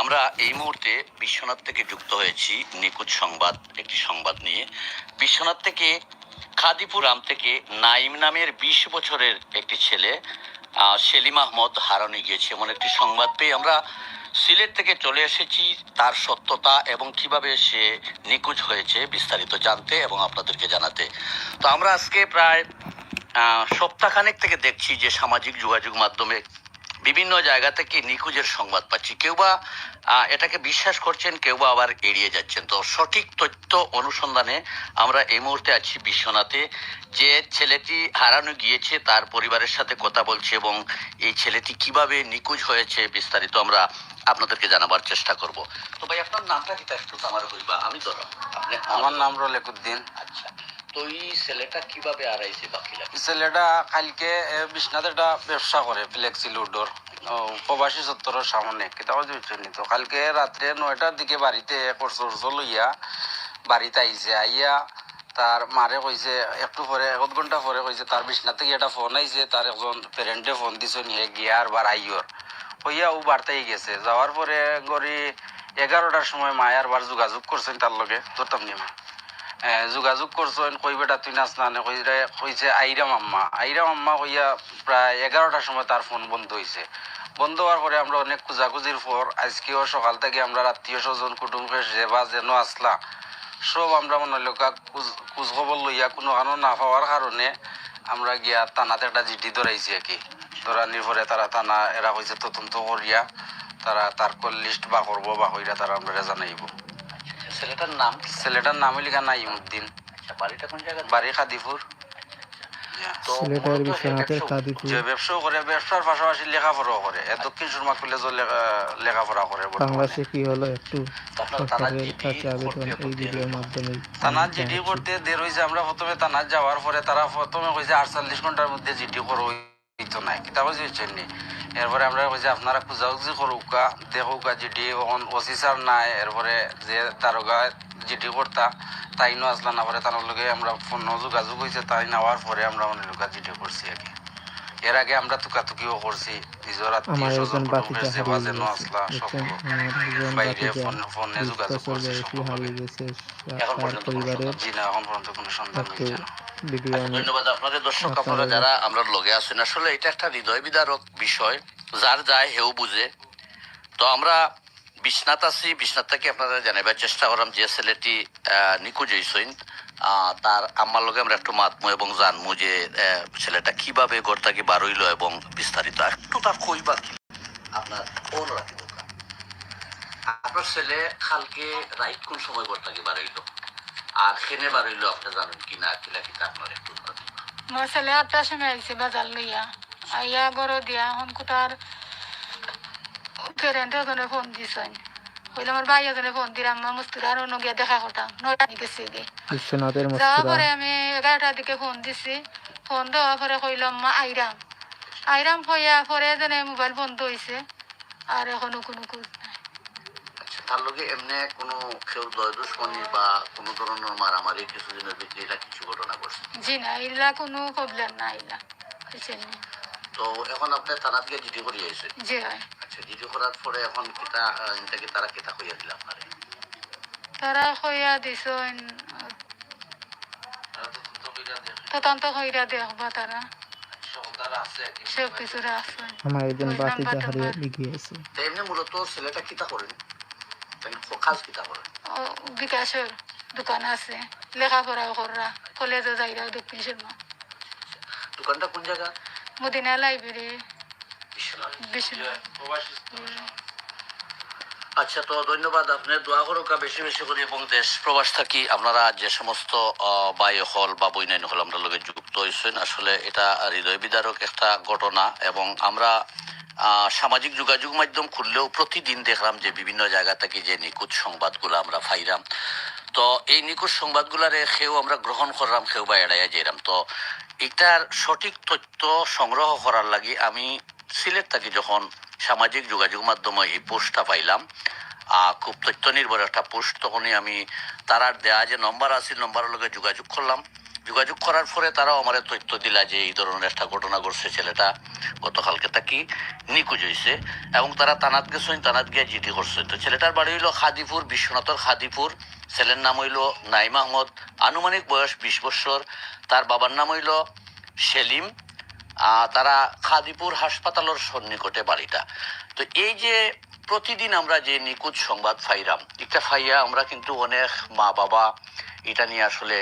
আমরা এই মুহূর্তে বিশ্বনাথ থেকে যুক্ত হয়েছি। নিকুত সংবাদ, একটি সংবাদ নিয়ে। বিশ্বনাথ থেকে খাদিপুর গ্রাম থেকে নাইম নামের বিশ বছরের একটি ছেলে সেলিম আহমদ হারানো গিয়েছে এমন একটি সংবাদ পেয়ে আমরা সিলেট থেকে চলে এসেছি। তার সত্যতা এবং কীভাবে সে নিখোঁজ হয়েছে বিস্তারিত জানতে এবং আপনাদেরকে জানাতে। তো আমরা আজকে প্রায় সপ্তাহখানেক থেকে দেখছি যে সামাজিক যোগাযোগ মাধ্যমে বিভিন্ন জায়গা থেকে নিখোঁজের সংবাদ পাচ্ছি। কেউ বা এটাকে বিশ্বাস করছেন কেউ বা আবার এড়িয়ে যাচ্ছেন। তো সঠিক তথ্য অনুসন্ধানে আমরা এই মুহূর্তে আছি বিশ্বনাথে। যে ছেলেটি হারানো গিয়েছে তার পরিবারের সাথে কথা বলছে এবং এই ছেলেটি কীভাবে নিখোঁজ হয়েছে বিস্তারিত আমরা আপনাদেরকে জানাবার চেষ্টা করব। তো ভাই আপনার নামটা কি একটু আমার হইবা আমি তো আমার নাম রলেকুদ্দিন। আচ্ছা। ব্যবসা সামনে কালকে দিকে আইয়া তার মারে কইছে একটু পরে এক ঘণ্টা পরে কইছে তার বিছনা থেকে একটা ফোন আইছে তার একজন পেরেন্টে ফোন দিছে নিয়ে গিয়া আর বার আইয়র। হইয়া ও বার্তাই গেছে। যাওয়ার পরে গড়ি এগারোটার সময় মায়ার বার যোগাযোগ করছেন তার লগে ধরতাম এ, যোগাযোগ করছেন কই বেটা তুই নাচ না নে কইরে কইছে আইরাম আম্মা। আইরাম আম্মা কইয়া প্রায় এগারোটার সময় তার ফোন বন্ধ হয়েছে বন্ধ হওয়ার পরে আমরা অনেক খোঁজাখুঁজির পর আজকেও সকাল থেকে আমরা আত্মীয় স্বজন কুটুম যেবা যেন আসলা সব আমরা মনে লোকা খোঁজ খবর লইয়া কোনো কারণ না পাওয়ার কারণে আমরা গিয়া থানাতে একটা জিডি ধরাইছি আর কি ধরানির পরে তারা থানা এরা হয়েছে তদন্ত করিয়া তারা তার লিস্ট বা করব বা হইরা তারা আমরা জানাইব। ছেলেটার নাম? ছেলেটার নাম লিখা নাইমুদ্দিন। আচ্ছা বাড়িটা কোন জায়গায় বাড়ি খাদিপুর। তো বিশ্বনাথের কাদিপুর যে ব্যবসাও করে ব্যবসার পাশাপাশি লেখাপড়াও করে। দক্ষিণ সুরমা কলেজও লেখাপড়া করে বাংলাদেশে কি হলো একটু সরকারের কাছে আবেদন এই ভিডিওর মাধ্যমে থানার জিডি করতে দের হয়েছে। আমরা প্রথমে থানার যাওয়ার পরে তারা প্রথমে কইছে আটচল্লিশ ঘণ্টার মধ্যে জিডি করো হইতো নাই কিতা কইছে হচ্ছেন নি এরপরে আমরা কইছে আপনারা খুঁজাখুঁজি করুকা দেখুকা জিডি ওখন ওসি স্যার নাই। এরপরে যে তারকা জিডি করতা তাই নো আসলা না পরে তার লগে আমরা ফোন যোগাযোগ হয়েছে তাই নেওয়ার পরে আমরা অনেক লোকা জিডি করছি আর কি এর আগে আমরা তুকাতুকিও করছি নিজের আত্মীয় স্বজন একজন বাতিজা যে হারিয়ে বাজে নো গেছে আসলা সকল বাইরে ফোন- ফোনে যোগাযোগ করছে গেছে এখন পর্যন্ত পরিবারের জি না এখন পর্যন্ত কোনো সন্ধান হয়েছে না। ভিডিও ধন্যবাদ আপনাদের দর্শক আপনারা যারা আমরা লগে আছেন আসলে এটা একটা হৃদয় বিদারক বিষয় যার যায় হেউ বুঝে। তো আমরা বিশ্বনাথ আছি বিশ্বনাথ থেকে আপনারা জানাবার চেষ্টা করলাম যে ছেলেটি নিখোঁজ হয়েছেন তার আম্মার লগে আমরা একটু মাতমু এবং জানমু যে ছেলেটা কীভাবে ঘর থেকে বার হইল এবং বিস্তারিত একটু তার কইবার কি আপনার আপনার ছেলে কালকে রাইট কোন সময় ঘর থেকে বার হইল? আর খেনে বার হইল আপনি জানেন কি না কিলা কিতা আপনার একটু। মোর ছেলে আটটার সময় আইছে বাজার লইয়া। আইয়া গরো দিয়া এখন কোটার পেরেন্ট এজনে ফোন দিছেন হইলে আমার ভাই এজনে ফোন দিলাম আমার মুস্তুরা আর অন্য গিয়া দেখা করতাম। নয়টা গেছে গে। বিশ্বনাথের যাওয়ার পরে আমি এগারোটার দিকে ফোন দিছি। ফোন দেওয়ার পরে কইলাম মা আইরাম। আইরাম হইয়া পরে যেন মোবাইল বন্ধ হয়েছে আর এখনও কোনো তার লগে এমনি কোনো কেউ দয় দুশ্মনী বা কোনো ধরনের মারামারি কিছুদিনের ভিতরে এটা কিছু ঘটনা ঘটছে? জি না ইলা কোনো প্রবলেম নাই ইলা তো এখন আপনি থানাত গিয়ে জিডি করি আইছে? জি আচ্ছা জিডি করার পরে এখন কিতা ইনটাকে তারা কিতা কইয়া দিল আপনারে? তারা হইয়া দিছেন তদন্ত হইয়া দেখবা তারা। সব আছে আমার একজন নাম্বারটা হারিয়ে গিয়েছে এমনি মূলত ছেলেটা কিতা করেন? তাই কাজ কিতা করেন বিকাশের দোকান আছে লেখাপড়াও করা কলেজে যাইরা দক্ষিণ শর্মা দোকানটা কোন জায়গা মদিনা লাইব্রেরি বিশ্বনাথ। বিশ্বনাথ। আচ্ছা তো ধন্যবাদ। আপনি দোয়া করুকা বেশি বেশি করে এবং দেশ প্রবাস থাকি আপনারা যে সমস্ত বাই হল বা বৈনাইন হল আমরা লগে যুক্ত হয়েছেন আসলে এটা হৃদয় বিদারক একটা ঘটনা এবং আমরা সামাজিক যোগাযোগ মাধ্যম খুললেও প্রতিদিন দেখলাম যে বিভিন্ন জায়গা থেকে যে নিখুঁত সংবাদগুলো আমরা পাইলাম। তো এই নিখুঁত সংবাদগুলারে সেও আমরা গ্রহণ করলাম, সেও বা এড়াইয়া যাইলাম। তো এটার সঠিক তথ্য সংগ্রহ করার লাগি আমি সিলেট থাকি যখন সামাজিক যোগাযোগ মাধ্যমে এই পোস্টটা পাইলাম। খুব তথ্য নির্ভর একটা পোস্ট, তখনই আমি তারার দেয়া যে নম্বর আছে নম্বরের লগে যোগাযোগ করলাম। যোগাযোগ করার পরে তারাও আমার তথ্য দিলা যে এই ধরনের একটা ঘটনা ঘটছে, ছেলেটা গতকালকে তাকি নিখোঁজ হয়েছে এবং তারা তানাত গেছেন তানাত গিয়ে জিডি করছে। তো ছেলেটার বাড়ি হইল খাদিপুর, বিশ্বনাথর খাদিপুর। ছেলের নাম হইল নাইম আহমদ। আনুমানিক বয়স বিশ বছর। তার বাবার নাম হইল সেলিম। তারা খাদিপুর হাসপাতালের সন্নিকটে বাড়িটা। তো এই যে প্রতিদিন আমরা যে নিখোঁজ সংবাদ ফাইরাম এটা ফাইয়া আমরা কিন্তু অনেক মা বাবা এটা নিয়ে আসলে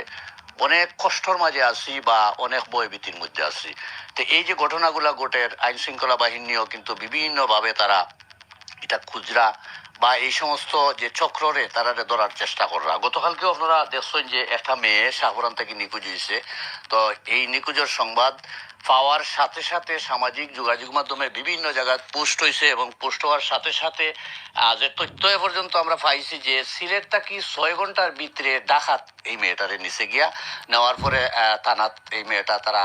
অনেক কষ্টর মাঝে আছি বা অনেক ভয়ভীতির মধ্যে আছি। তো এই যে ঘটনাগুলা ঘটের আইন শৃঙ্খলা বাহিনীও কিন্তু বিভিন্নভাবে তারা এটা খুচরা বা এই সমস্ত যে চক্ররে তারা ধরার চেষ্টা করা গতকালকেও আপনারা দেখছেন যে একটা মেয়ে শাহপুরান থেকে নিখোঁজ হয়েছে। তো এই নিখোঁজের সংবাদ পাওয়ার সাথে সাথে সামাজিক যোগাযোগ মাধ্যমে বিভিন্ন জায়গায় পোস্ট হয়েছে এবং পোস্ট হওয়ার সাথে সাথে যে তথ্য এ পর্যন্ত আমরা পাইছি যে সিলেটটা কি ছয় ঘণ্টার ভিতরে ডাকাত এই মেয়েটারে নিচে গিয়া, নেওয়ার পরে থানাত এই মেয়েটা তারা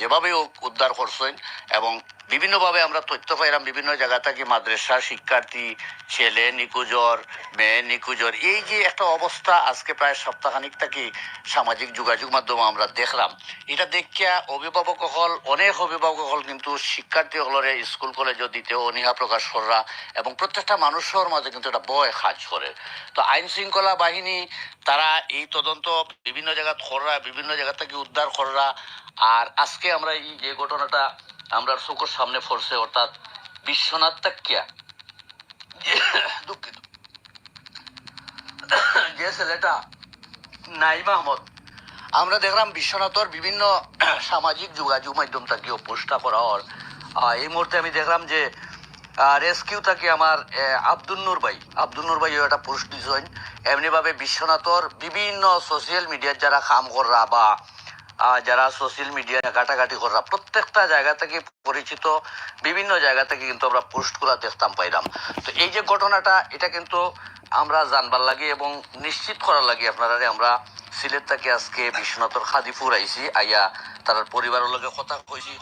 যেভাবে উদ্ধার করছেন এবং বিভিন্নভাবে আমরা তথ্য পাইলাম, বিভিন্ন জায়গা থেকে, মাদ্রাসা, শিক্ষার্থী, ছেলে নিকুজর মেয়ে নিকুজর এই যে একটা অবস্থা আজকে প্রায় সপ্তাহখানিক থেকে সামাজিক যোগাযোগ মাধ্যমে আমরা দেখলাম। এটা দেখিয়া অভিভাবক হল অনেক অভিভাবক হল কিন্তু শিক্ষার্থী হলরে স্কুল, কলেজও দিতে অনীহা প্রকাশ করা এবং প্রত্যেকটা মানুষের মাঝে কিন্তু এটা বয় কাজ করে। তো আইন শৃঙ্খলা বাহিনী, তারা এই তদন্ত বিভিন্ন জায়গা খররা বিভিন্ন জায়গা থেকে উদ্ধার করা, আর আজকে আমরা এই যে ঘটনাটা আমরা চোখের সামনে পড়ছে, অর্থাৎ বিশ্বনাথ তাকিয়া। দুঃখিত। যে ছেলেটা নাইম আহমদ, আমরা দেখলাম বিশ্বনাথর বিভিন্ন সামাজিক যোগাযোগ মাধ্যম থেকেও পোস্টটা করা হওয়ার এই মুহূর্তে আমি দেখলাম যে রেস্কিউ থেকে আমার আব্দুল নূর ভাই, আব্দুল নূর ভাই একটা পোস্ট দিয়েছেন। এমনিভাবে বিশ্বনাথর বিভিন্ন সোশ্যাল মিডিয়ার যারা কাম কররা বা যারা সোশ্যাল মিডিয়া ঘাটাঘাটি করা প্রত্যেকটা জায়গা থেকে পরিচিত বিভিন্ন জায়গা থেকে কিন্তু আমরা পোস্ট করা দেখতাম পাইলাম তো এই যে ঘটনাটা, এটা কিন্তু আমরা জানবার লাগে এবং নিশ্চিত করার লাগে আপনারা আমরা সিলেট থেকে আজকে বিশ্বনাথর খাদিপুর আইছি আইয়া তার পরিবারের লগে কথা কইছি।